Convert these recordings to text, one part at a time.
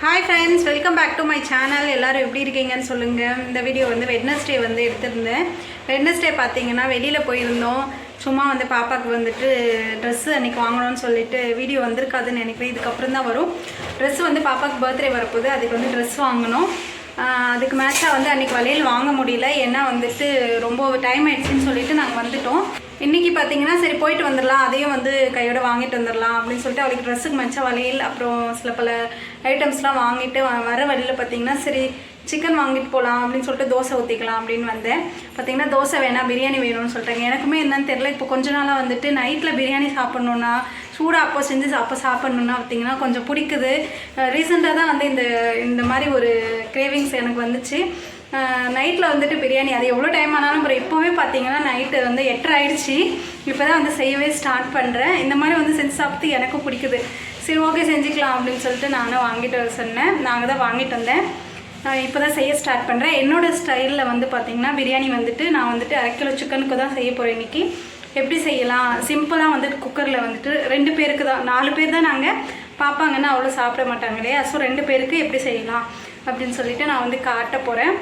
Hi friends welcome back to my channel எல்லோரும் எப்படி இருக்கீங்கன்னு சொல்லுங்கள் இந்த வீடியோ வந்து வெட்னஸ்டே வந்து எடுத்திருந்தேன். வெட்னஸ்டே பார்த்தீங்கன்னா வெளியில் போயிருந்தோம். சும்மா வந்து பாப்பாவுக்கு வந்துட்டு ட்ரெஸ்ஸு அன்றைக்கி வாங்கணும்னு சொல்லிட்டு வீடியோ வந்திருக்காதுன்னு நினைக்கிறேன். இதுக்கப்புறம் தான் வரும். ட்ரெஸ் வந்து பாப்பாவுக்கு பர்த்டே வரப்போகுது. அதுக்கு வந்து ட்ரெஸ் வாங்கணும். அதுக்கு மேட்சாக வந்து அன்றைக்கி வளையல் வாங்க முடியல. ஏன்னா வந்துட்டு ரொம்ப டைம் ஆயிடுச்சுன்னு சொல்லிட்டு நாங்கள் வந்துட்டோம். இன்றைக்கி பார்த்தீங்கன்னா சரி போயிட்டு வந்துடலாம் அதையும் வந்து கையோட வாங்கிட்டு வந்துடலாம் அப்படின்னு சொல்லிட்டு அவளுக்கு ட்ரெஸ்ஸுக்கு மச்ச வளையல் அப்புறம் சில பல ஐட்டம்ஸ்லாம் வாங்கிட்டு வ- வர வழியில் பார்த்தீங்கன்னா சரி சிக்கன் வாங்கிட்டு போகலாம் அப்படின்னு சொல்லிட்டு தோசை ஊற்றிக்கலாம் அப்படின்னு வந்தேன். பார்த்தீங்கன்னா தோசை வேணாம் பிரியாணி வேணும்னு சொல்லிட்டாங்க. எனக்குமே என்னன்னு தெரியல. இப்போ கொஞ்ச நாளாக வந்துட்டு நைட்டில் பிரியாணி சாப்பிட்ணுன்னா சூடாக அப்போ செஞ்சு அப்போ சாப்பிட்ணுன்னா பார்த்தீங்கன்னா கொஞ்சம் பிடிக்குது. ரீசெண்டாக தான் வந்து இந்த இந்த மாதிரி ஒரு கிரேவிங்ஸ் எனக்கு வந்துச்சு. நைட்டில் வந்துட்டு பிரியாணி அது எவ்வளோ டைம் ஆனாலும் அப்புறம் இப்போவே பார்த்தீங்கன்னா நைட்டு வந்து எட்டரை ஆயிடுச்சு. இப்போ தான் வந்து செய்யவே ஸ்டார்ட் பண்ணுறேன் இந்த மாதிரி வந்து செஞ்சு சாப்பிட்டு எனக்கும் பிடிக்குது. சரி ஓகே செஞ்சுக்கலாம் அப்படின்னு சொல்லிட்டு நானும் வாங்கிட்டு வர சொன்னேன். நாங்கள் தான் வாங்கிட்டு வந்தேன். இப்போ தான் செய்ய ஸ்டார்ட் பண்ணுறேன் என்னோடய ஸ்டைலில் வந்து பார்த்திங்கன்னா பிரியாணி வந்துட்டு நான் வந்துட்டு அரை கிலோ சிக்கனுக்கு தான் செய்ய போகிறேன் இன்றைக்கி எப்படி செய்யலாம்? சிம்பிளாக வந்துட்டு குக்கரில் வந்துட்டு ரெண்டு பேருக்கு தான். நாலு பேர் தான் நாங்கள் பார்ப்பாங்கன்னா அவ்வளோ சாப்பிட மாட்டாங்க இல்லையா? ஸோ ரெண்டு பேருக்கு எப்படி செய்யலாம்? அப்படின்னு சொல்லிட்டு நான் வந்து காட்ட போகிறேன்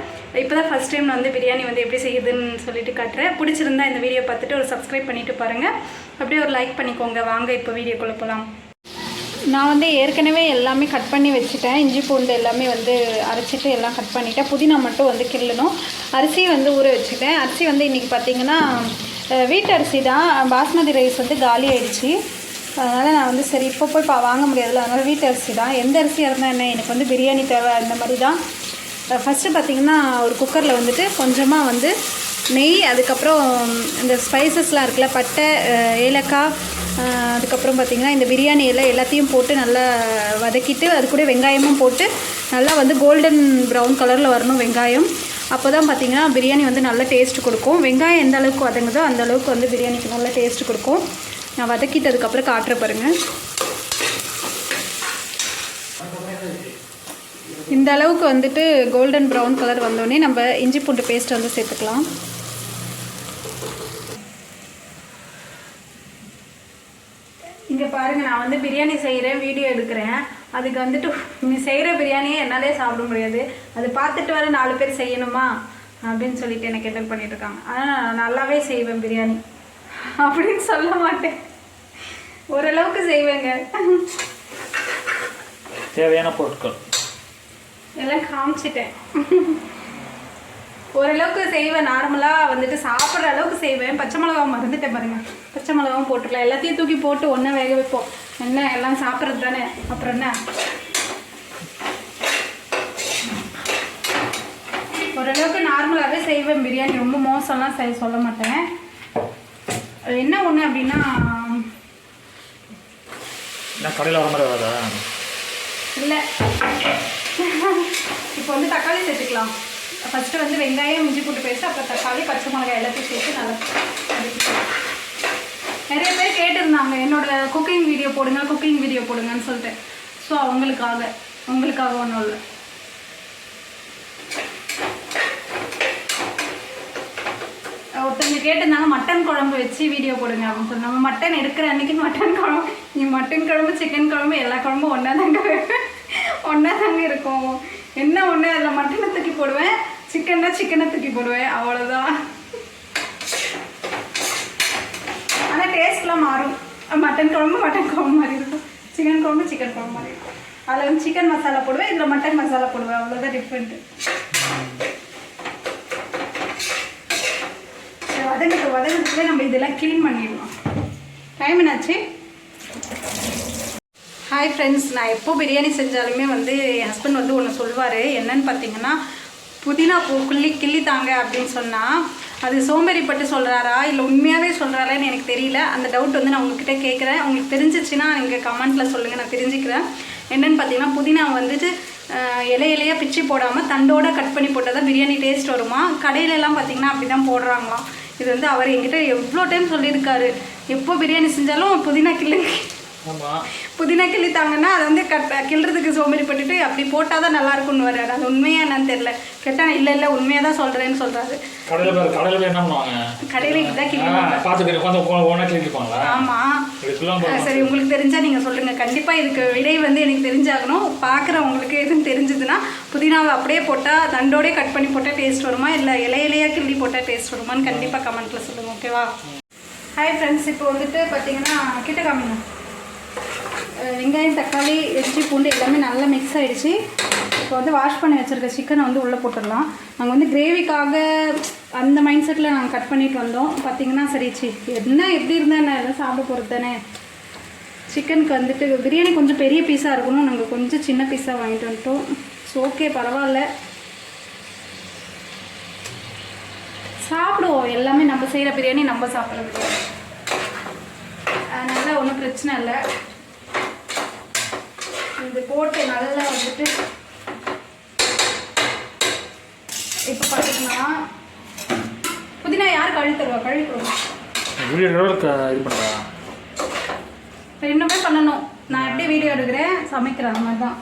இப்போ தான் ஃபஸ்ட் டைம் நான் வந்து பிரியாணி வந்து எப்படி செய்யுதுன்னு சொல்லிட்டு காட்டுறேன். பிடிச்சிருந்தா இந்த வீடியோ பார்த்துட்டு ஒரு சப்ஸ்கிரைப் பண்ணிவிட்டு பாருங்கள் அப்படியே ஒரு லைக் பண்ணிக்கோங்க. வாங்க இப்போ வீடியோக்குள்ளே போகலாம் நான் வந்து ஏற்கனவே எல்லாமே கட் பண்ணி வச்சுட்டேன். இஞ்சி பூண்டு எல்லாமே வந்து அரைச்சிட்டு எல்லாம் கட் பண்ணிட்டேன். புதினா மட்டும் வந்து கிள்ளணும். அரிசி வந்து ஊற வச்சுட்டேன். அரிசி வந்து இன்றைக்கி பார்த்தீங்கன்னா வீட்டு அரிசி தான். பாஸ்மதி ரைஸ் வந்து காலி ஆயிடுச்சு. அதனால் நான் வந்து சரி இப்போ போய் பா வாங்க முடியாதுல்ல. அதனால் வீட்டு அரிசி தான். எந்த அரிசியாக இருந்தால் என்ன? எனக்கு வந்து பிரியாணி தேவை அந்த மாதிரி தான். ஃபஸ்ட்டு பார்த்தீங்கன்னா ஒரு குக்கரில் வந்துட்டு கொஞ்சமாக வந்து நெய் அதுக்கப்புறம் இந்த ஸ்பைசஸ்லாம் இருக்குல்ல பட்டை ஏலக்காய் அதுக்கப்புறம் பார்த்திங்கன்னா இந்த பிரியாணி எல்லாம் எல்லாத்தையும் போட்டு நல்லா வதக்கிட்டு அது கூட வெங்காயமும் போட்டு நல்லா வந்து கோல்டன் ப்ரௌன் கலரில் வரணும் வெங்காயம். அப்போ தான் பார்த்திங்கன்னா பிரியாணி வந்து நல்லா டேஸ்ட் கொடுக்கும். வெங்காயம் எந்த அளவுக்கு வதங்குதோ அந்த அளவுக்கு வந்து பிரியாணிக்கு நல்ல டேஸ்ட் கொடுக்கும். நான் வதக்கிட்டதுக்கப்புறம் காட்டுற பாருங்கள் இந்த அளவுக்கு வந்துட்டு கோல்டன் ப்ரௌன் கலர் வந்தோடனே நம்ம இஞ்சி பூண்டு பேஸ்ட் வந்து சேர்த்துக்கலாம். இங்கே பாருங்கள் நான் வந்து பிரியாணி செய்கிறேன் வீடியோ எடுக்கிறேன். அதுக்கு வந்துட்டு நீ செய்கிற பிரியாணியே என்னாலே சாப்பிட முடியாது. அது பார்த்துட்டு வர நாலு பேர் செய்யணுமா? அப்படின்னு சொல்லிட்டு எனக்கு கிண்டல் பண்ணிட்டு இருக்காங்க. ஆனால் நான் நல்லாவே செய்வேன் பிரியாணி. அப்படின்னு சொல்ல மாட்டேன். ஓரளவுக்கு செய்வேங்க. தேவையான பொருட்கள். எல்லாம் காமிச்சிட்டேன். ஓரளவுக்கு செய்வேன். நார்மலாக வந்துட்டு சாப்பிட்ற அளவுக்கு செய்வேன். பச்சை மிளகாவை மறந்துட்டேன் பாருங்க. பச்சை மிளகாவும் போட்டுக்கலாம். எல்லாத்தையும் தூக்கி போட்டு ஒன்றா வேக வைப்போம். என்ன? எல்லாம் சாப்பிட்றது தானே? அப்புறம் என்ன? ஓரளவுக்கு நார்மலாகவே செய்வேன். பிரியாணி ரொம்ப மோசம்லாம் செய்ய சொல்ல மாட்டேன். என்ன ஒன்று அப்படின்னா கடையில் வர மாதிரி வராதா இல்லை. இப்போ வந்து தக்காளி சேர்த்துக்கலாம். ஃபஸ்ட்டு வந்து வெங்காயம் இஞ்சி போட்டு பேஸ்ட் அப்புறம் தக்காளி பச்சை மிளகாய் எல்லாத்தையும் சேர்த்து நல்லா. நிறைய பேர் கேட்டிருந்தாங்க என்னோட குக்கிங் வீடியோ போடுங்க குக்கிங் வீடியோ போடுங்கன்னு சொல்லிட்டு. ஸோ அவங்களுக்காக உங்களுக்காக ஒன்றும் இல்லை. கேட்டிருந்தாங்க மட்டன் குழம்பு வச்சு வீடியோ போடுங்க அப்படின்னு சொல்லி. நம்ம மட்டன் எடுக்கிற அன்னைக்கு மட்டன் குழம்பு நீ மட்டன் குழம்பு சிக்கன் குழம்பு எல்லா குழம்பும் ஒன்றா தாங்க ஒன்றா தாங்க இருக்கும். என்ன ஒன்று அதில் மட்டனை தூக்கி போடுவேன் சிக்கன்னா சிக்கனை தூக்கி போடுவேன் அவ்வளோதான் ஆனால் டேஸ்ட்லாம் மாறும். மட்டன் குழம்பு மட்டன் குழம்பு மாதிரி இருக்கும். சிக்கன் குழம்பு சிக்கன் குழம்பு மாதிரி இருக்கும். அதில் வந்து சிக்கன் மசாலா போடுவேன் இதில் மட்டன் மசாலா போடுவேன் அவ்வளோதான் டிஃப்ரெண்ட்டு வதங்கிட்டு நம்ம இதெல்லாம் க்ளீன் பண்ணிடலாம். டைம் என்னாச்சு? ஹாய் ஃப்ரெண்ட்ஸ் நான் எப்போ பிரியாணி செஞ்சாலுமே வந்து என் ஹஸ்பண்ட் வந்து ஒன்று சொல்லுவார். என்னன்னு பார்த்தீங்கன்னா புதினா பூ கிள்ளி கிள்ளி தாங்க அப்படின்னு சொன்னால் அது சோம்பேறிப்பட்டு சொல்கிறாரா இல்லை உண்மையாகவே சொல்கிறாரான்னு எனக்கு தெரியல. அந்த டவுட் வந்து நான் உங்ககிட்ட கேட்குறேன். உங்களுக்கு தெரிஞ்சிச்சுன்னா நீங்கள் கமெண்ட்டில் சொல்லுங்கள் நான் தெரிஞ்சுக்கிறேன். என்னென்னு பார்த்தீங்கன்னா புதினா வந்துட்டு இலை இலையாக பிச்சு போடாமல் தண்டோட கட் பண்ணி போட்டால் தான் பிரியாணி டேஸ்ட் வருமா? கடையிலலாம் பார்த்தீங்கன்னா அப்படி தான் போடுறாங்களாம். இது வந்து அவர் என்கிட்ட எவ்வளோ டைம் சொல்லியிருக்காரு. எப்போ பிரியாணி செஞ்சாலும் புதினா கிள்ளுங்க புதினா கிள்ளித்தாங்கன்னா அதை வந்து கட் கிள்றதுக்கு சோம்பேறி பண்ணிட்டு அப்படி போட்டால் தான் நல்லா இருக்கும்னு வர்றாரு. அது உண்மையா என்னன்னு தெரியல. கேட்டால் இல்லை இல்லை உண்மையாக தான் சொல்கிறேன்னு சொல்கிறாரு கடையில் போய் கடையில் என்ன பண்ணுவாங்க? கடையில் இப்படி தான் கிள்ளி ஆ, பார்த்துட்டு உட்காந்து ஒன்றா கிளிப்பாங்களா ஆமாம் சரி உங்களுக்கு தெரிஞ்சா நீங்கள் சொல்லுங்கள் கண்டிப்பாக இதுக்கு விடை வந்து எனக்கு தெரிஞ்சாகணும். பார்க்குறவங்களுக்கு எதுவும் தெரிஞ்சதுன்னா புதினாவை அப்படியே போட்டால் தண்டோடே கட் பண்ணி போட்டால் டேஸ்ட் வருமா? இல்லை இலை இலையாக கிள்ளி போட்டால் டேஸ்ட் வருமான்னு கண்டிப்பாக கமெண்ட்டில் சொல்லுங்கள் ஓகேவா ஹாய் ஃப்ரெண்ட்ஸ் இப்போ வந்துட்டு பார்த்தீங்கன்னா கிட்ட காமிங்க வெங்காயம் தக்காளி இஞ்சி பூண்டு எல்லாமே நல்லா மிக்ஸ் ஆகிடுச்சு இப்போ வந்து வாஷ் பண்ணி வச்சுருக்க சிக்கனை வந்து உள்ளே போட்டுடலாம். நாங்கள் வந்து கிரேவிக்காக அந்த மைண்ட் செட்டில் நாங்கள் கட் பண்ணிட்டு வந்தோம். பார்த்தீங்கன்னா சரி என்ன எப்படி இருந்தா என்ன? எல்லாம் சாப்பிட போகிறது தானே? சிக்கனுக்கு வந்துட்டு பிரியாணி கொஞ்சம் பெரிய பீஸாக இருக்கணும். நாங்கள் கொஞ்சம் சின்ன பீஸாக வாங்கிட்டு வந்துட்டோம். ஸோ ஓகே பரவாயில்ல. சாப்பிடுவோம். எல்லாமே நம்ம செய்கிற பிரியாணி நம்ம சாப்பிட்றது அதனால் ஒன்றும் பிரச்சனை இல்லை. இது போட்டு நல்லா வந்துட்டு இப்போ பார்த்தீங்கன்னா புதினா யார் கழுவி தருவா? கழுவி பண்ணுறா ரெண்டுமே பண்ணணும். நான் எப்படி வீடியோ எடுக்கிறேன் சமைக்கிறேன் அந்த மாதிரி தான்.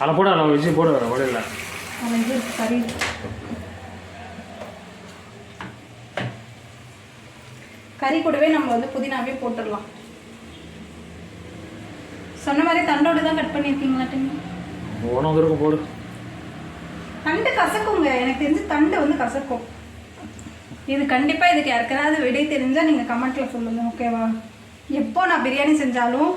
அதில் போட அதில் வச்சு போட வர வழியில் அது இது சரி. கறி கூடவே நம்ம வந்து புதினாவே போட்டுடலாம். சொன்ன மாதிரி தண்டோடு தான் கட் பண்ணியிருக்கீங்களா டின்னு ஒன்றும் வந்துருக்கும் போடு. தண்டு கசக்குங்க. எனக்கு தெரிஞ்சு தண்டு வந்து கசக்கும். இது கண்டிப்பாக இதுக்கு யாருக்காவது விடை தெரிஞ்சால் நீங்கள் கமெண்ட்டில் சொல்லுங்கள் ஓகேவா எப்போ நான் பிரியாணி செஞ்சாலும்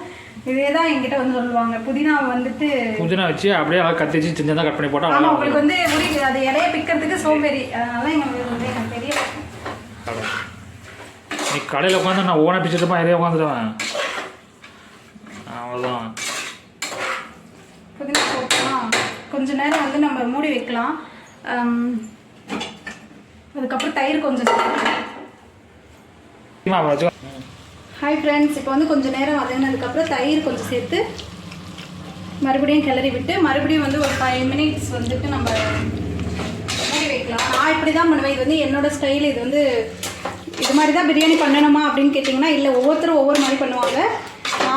இதே தான் என்கிட்ட வந்து சொல்லுவாங்க. புதினாவை வந்துட்டு புதினா வச்சு அப்படியே அழகாக கத்தி வச்சு சின்னதாக கட் பண்ணி போட்டால் ஆமாம் உங்களுக்கு வந்து முடியுது அது இலைய பிக்கிறதுக்கு சோம்பேறி. அதனால எங்களுக்கு வந்து எனக்கு தெரியல. நீ கடையில் உட்காந்து நான் ஓனா பிச்சுட்டு இறைய உட்காந்துடுவேன் அவ்வளோதான் புதினா போட்டோம்னா கொஞ்ச நேரம் வந்து நம்ம மூடி வைக்கலாம். அதுக்கப்புறம் தயிர் கொஞ்சம் ஹாய் ஃப்ரெண்ட்ஸ் இப்போ வந்து கொஞ்சம் நேரம் வதங்கினதுக்கப்புறம் தயிர் கொஞ்சம் சேர்த்து மறுபடியும் கிளறி விட்டு மறுபடியும் வந்து ஒரு ஃபைவ் மினிட்ஸ் வந்துட்டு நம்ம மூடி வைக்கலாம். நான் இப்படி தான் பண்ணுவேன். இது வந்து என்னோட ஸ்டைல் இது வந்து இது மாதிரி தான் பிரியாணி பண்ணணுமா அப்படின்னு கேட்டிங்கன்னா இல்லை ஒவ்வொருத்தரும் ஒவ்வொரு மாதிரி பண்ணுவாங்க.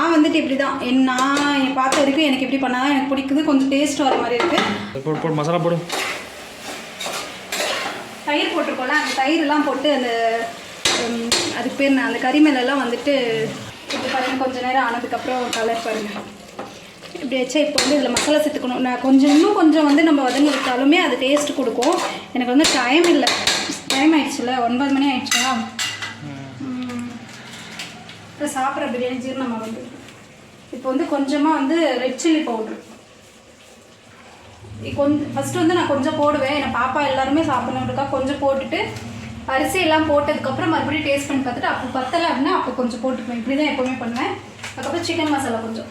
நான் வந்துட்டு இப்படி தான் என் நான் என் பார்த்த வரைக்கும் எனக்கு இப்படி பண்ணால் எனக்கு பிடிக்குது. கொஞ்சம் டேஸ்ட் வர மாதிரி இருக்குது போடு போடு மசாலா போடு. தயிர் போட்டிருக்கோம்ல அந்த தயிரெலாம் போட்டு அந்த அதுக்கு பேர் என்ன அந்த கறி மேலெல்லாம் வந்துட்டு இப்போ பாருங்க கொஞ்ச நேரம் ஆனதுக்கப்புறம் கலர் பாருங்க. இப்படி வச்சா இப்போ வந்து இதில் மசாலா சேர்த்துக்கணும். நான் கொஞ்சம் இன்னும் கொஞ்சம் வந்து நம்ம வதங்கி விட்டாலுமே அது டேஸ்ட் கொடுக்கும். எனக்கு வந்து டைம் இல்லை. டைம் ஆயிடுச்சுல ஒன்பது மணி ஆயிடுச்சா இப்போ சாப்பிட்ற பிரியாணி ஜீரணமாக வந்து இப்போ வந்து கொஞ்சமாக வந்து ரெட் சில்லி பவுட்ரு கொஞ்சம் ஃபஸ்ட்டு வந்து நான் கொஞ்சம் போடுவேன். என் பாப்பா எல்லாருமே சாப்பிடணுன்றக்கா கொஞ்சம் போட்டுட்டு அரிசி எல்லாம் போட்டதுக்கப்புறம் மறுபடியும் டேஸ்ட் பண்ணி பார்த்துட்டு அப்போ பத்தலை அப்படின்னா அப்போ கொஞ்சம் போட்டுக்குவேன். இப்படி தான் எப்போவுமே பண்ணுவேன். அதுக்கப்புறம் சிக்கன் மசாலா கொஞ்சம்.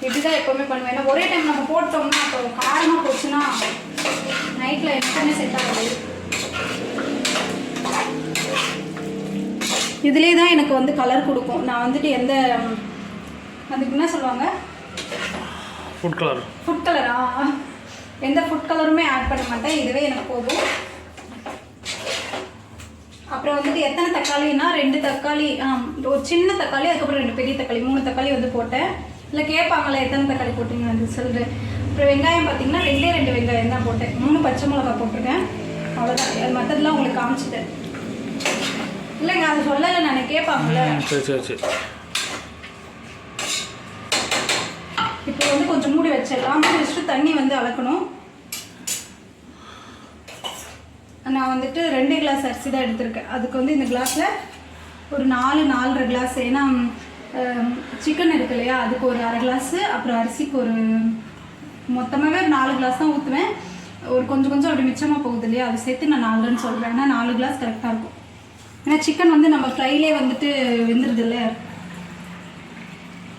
இப்படி தான் எப்போவுமே பண்ணுவேன். ஏன்னா ஒரே டைம் நம்ம போட்டோம்னா அப்போ காரமாக போச்சுன்னா நைட்டில் எப்பவுமே செட் ஆகாது. இதுலேயே தான் எனக்கு வந்து கலர் கொடுக்கும். நான் வந்துட்டு எந்த அதுக்கு என்ன சொல்லுவாங்க? ஃபுட் கலர் ஃபுட் கலரா எந்த ஃபுட் கலருமே ஆட் பண்ண மாட்டேன். இதுவே எனக்கு போதும். அப்புறம் வந்துட்டு எத்தனை தக்காளினா ரெண்டு தக்காளி ஆ, ஒரு சின்ன தக்காளி அதுக்கப்புறம் ரெண்டு பெரிய தக்காளி மூணு தக்காளி வந்து போட்டேன். இல்லை கேட்பாங்களே எத்தனை தக்காளி போட்டீங்க அது சொல்கிறேன் அப்புறம் வெங்காயம் பார்த்தீங்கன்னா ரெண்டே ரெண்டு வெங்காயம் தான் போட்டேன். மூணு பச்சை மிளகா போட்டிருக்கேன். அவ்வளோதான் அது மற்றதெல்லாம் உங்களுக்கு காமிச்சிட்டேன். இல்லைங்க அது சொல்லலை நான் கேட்பாங்கல்ல. சரி சரி சரி. இப்போ வந்து கொஞ்சம் மூடி வச்சிடலாம் மூடி வச்சுட்டு தண்ணி வந்து அளக்கணும். நான் வந்துட்டு ரெண்டு கிளாஸ் அரிசி தான் எடுத்திருக்கேன். அதுக்கு வந்து இந்த கிளாஸில் ஒரு நாலு நாலரை கிளாஸ் ஏன்னா சிக்கன் இருக்கு இல்லையா? அதுக்கு ஒரு அரை கிளாஸு அப்புறம் அரிசிக்கு ஒரு மொத்தமாகவே ஒரு நாலு கிளாஸ் தான் ஊற்றுவேன் ஒரு கொஞ்சம் கொஞ்சம் அப்படி மிச்சமாக போகுது இல்லையா? அதை சேர்த்து நான் நாலுன்னு சொல்கிறேன் ஏன்னா நாலு கிளாஸ் கரெக்டாக இருக்கும். ஏன்னா சிக்கன் வந்து நம்ம ஃப்ரைலே வந்துட்டு வெந்துடுது இல்லையா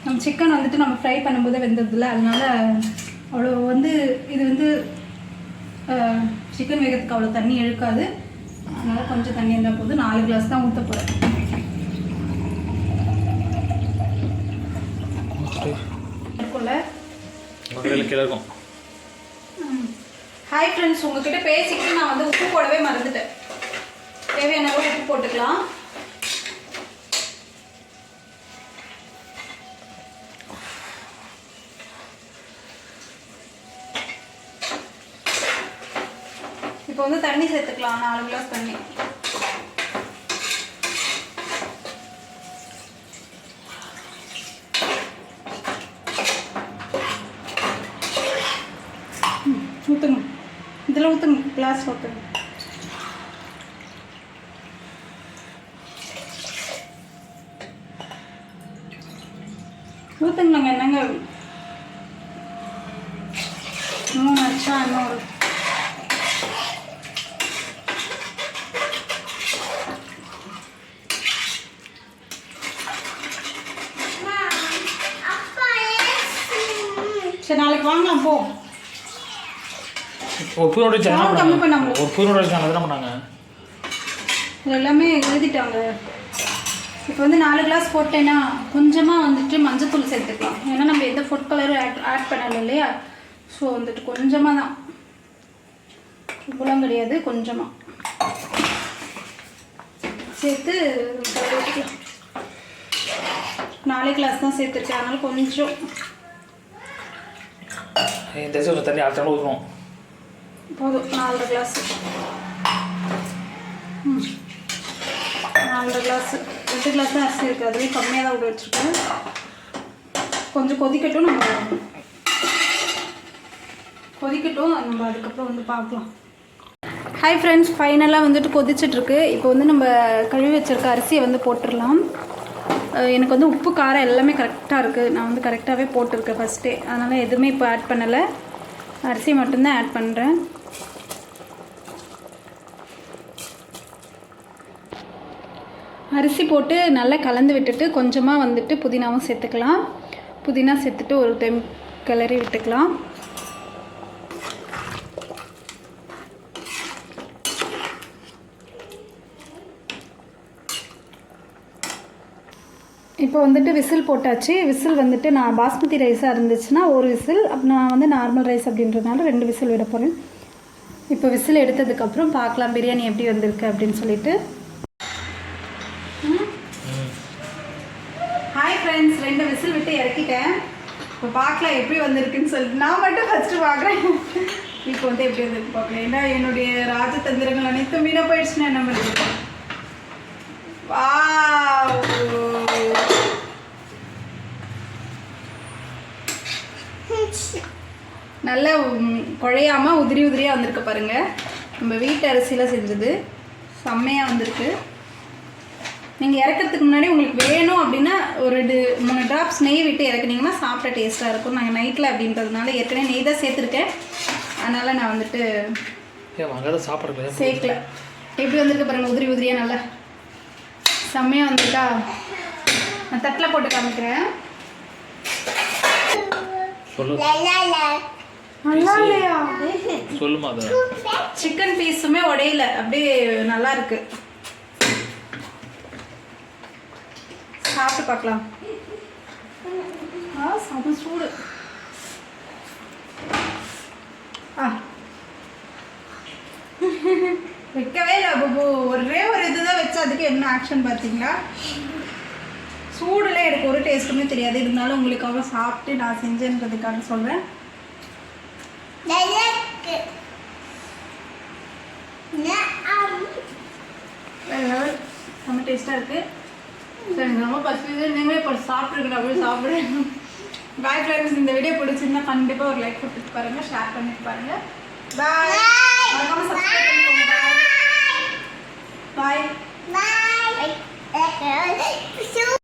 நம்ம சிக்கன் வந்துட்டு நம்ம ஃப்ரை பண்ணும்போது இல்லை. அதனால அவ்வளோ வந்து இது வந்து சிக்கன் வேகத்துக்கு அவ்வளோ தண்ணி இழுக்காது. அதனால் கொஞ்சம் தண்ணி இருந்தால் போதும். நாலு கிளாஸ் தான் ஊற்ற போகிறேன் கடையில் கீழே இருக்கும் ஹாய் ஃப்ரெண்ட்ஸ் உங்ககிட்ட பேசிக்கிட்டு நான் வந்து உப்பு போடவே மறந்துட்டேன். தேவையான அளவு உப்பு போட்டுக்கலாம். இப்போ வந்து தண்ணி சேர்த்துக்கலாம் நாலு கிளாஸ் தண்ணி. ஊற்றுங்க இதில் ஊற்றுங்க கிளாஸ் ஊற்றுங்க ஊற்றுங்கண்ணங்க என்னங்க? மூணு அச்சா இன்னொரு சரி நாளைக்கு வாங்கலாம் போ. ஒரு புது நோட்டீஸ் என்ன கம்மி பண்ணாங்க. ஒரு புது நோட்டீஸ் என்ன பண்ணாங்க? எல்லாமே எழுதிட்டாங்க. இப்போ வந்து நாலு கிளாஸ் போட்டேன்னா கொஞ்சமாக வந்துட்டு மஞ்சத்தூள் சேர்த்துக்கலாம். ஏன்னா நம்ம எந்த ஃபுட் கலரும் ஆட் ஆட் பண்ணல இல்லையா? ஸோ வந்துட்டு கொஞ்சமாக தான். இவ்வளோ கிடையாது கொஞ்சமாக சேர்த்து நாலே கிளாஸ் தான் சேர்த்துருக்கேன். அதனால கொஞ்சம். தண்ணி அடுத்த ஊற்றணும் போதும். நாலரை கிளாஸ் நாலரை கிளாஸ் ரெண்டு கிளாஸ் தான் அரிசி இருக்குது அதுவே கம்மியாக தான் விட வச்சுருக்கேன். கொஞ்சம் கொதிக்கட்டும் நம்ம கொதிக்கட்டும். நம்ம அதுக்கப்புறம் வந்து பார்க்கலாம். ஹாய் ஃப்ரெண்ட்ஸ் ஃபைனலாக வந்துட்டு கொதிச்சிட்ருக்கு இப்போ வந்து நம்ம கழுவி வச்சுருக்க அரிசியை வந்து போட்டுடலாம். எனக்கு வந்து உப்பு காரம் எல்லாமே கரெக்டாக இருக்குது நான் வந்து கரெக்டாகவே போட்டிருக்கேன் ஃபஸ்ட்டே அதனால் எதுவுமே இப்போ ஆட் பண்ணலை. அரிசி மட்டும்தான் ஆட் பண்ணுறேன் அரிசி போட்டு நல்லா கலந்து விட்டுட்டு கொஞ்சமாக வந்துட்டு புதினாவும் சேர்த்துக்கலாம். புதினா சேர்த்துட்டு ஒரு டைம் கிளறி விட்டுக்கலாம். இப்போ வந்துட்டு விசில் போட்டாச்சு. விசில் வந்துட்டு நான் பாஸ்மதி ரைஸாக இருந்துச்சுன்னா ஒரு விசில். அப்போ நான் வந்து நார்மல் ரைஸ் அப்படின்றதுனால ரெண்டு விசில் விட போகிறேன் இப்போ விசில் எடுத்ததுக்கப்புறம் பார்க்கலாம் பிரியாணி எப்படி வந்திருக்கு அப்படின்னு சொல்லிட்டு ஹாய் ஃப்ரெண்ட்ஸ் ரெண்டு விசில் விட்டு இறக்கிட்டேன் இப்போ பார்க்கலாம் எப்படி வந்திருக்குன்னு சொல்லிட்டு. நான் மட்டும் ஃபஸ்ட்டு பார்க்குறேன். இப்போ வந்து எப்படி வந்திருக்கு பார்க்கலாம். ஏன்னா என்னுடைய ராஜதந்திரங்கள் அனைத்தும் வீணாக போயிடுச்சுன்னா என்ன பண்ணுறது வாவ். நல்ல குழையாம உதிரி உதிரியாக வந்திருக்கு பாருங்க. நம்ம வீட்டு அரிசியில் செஞ்சது. செம்மையாக வந்திருக்கு. நீங்கள் இறக்கிறதுக்கு முன்னாடி உங்களுக்கு வேணும் அப்படின்னா ஒரு ரெண்டு மூணு ட்ராப்ஸ் நெய் விட்டு இறக்குனீங்கன்னா சாப்பிட்ட டேஸ்ட்டாக இருக்கும். நாங்கள் நைட்டில் அப்படின்றதுனால ஏற்கனவே நெய் தான் சேர்த்துருக்கேன். அதனால் நான் வந்துட்டு சாப்பிட்றது சேர்க்கல. எப்படி வந்திருக்கு பாருங்க உதிரி உதிரியாக நல்லா. செம்மையாக வந்திருக்கா? நான் தட்டில் போட்டு காமிக்கிறேன். சொல்லு. நல்லா இல்லையா? சொல்லுமா சிக்கன் பீஸுமே உடையல. அப்படியே நல்லா இருக்கு. சாப்பிட்டு பார்க்கலாம். ஆ செம சூடு. ஆ. வைக்கவே இல்லை பாபு. ஒரே ஒரு இதுதான் வச்சு அதுக்கு என்ன ஆக்ஷன் பார்த்தீங்களா? சூடுல எனக்கு ஒரு டேஸ்ட்டுமே தெரியாது. இருந்தாலும் உங்களுக்காக சாப்பிட்டு நான் செஞ்சேன்றதுக்காக சொல்கிறேன் செம்ம டேஸ்ட்டாக இருக்குது எனக்கு ரொம்ப பசிக்குது நீங்களே இப்போ சாப்பிட்ருக்கணும் அப்படி சாப்பிடுறேன் பாய் ஃப்ரெண்ட்ஸ் இந்த வீடியோ பிடிச்சிருந்தா கண்டிப்பாக ஒரு லைக் கொடுத்துட்டு பாருங்கள் ஷேர் பண்ணிட்டு பாருங்கள் பாய் மறக்காம சப்ஸ்கிரைப் பண்ணிக்கோங்க பாய் பாய் பாய்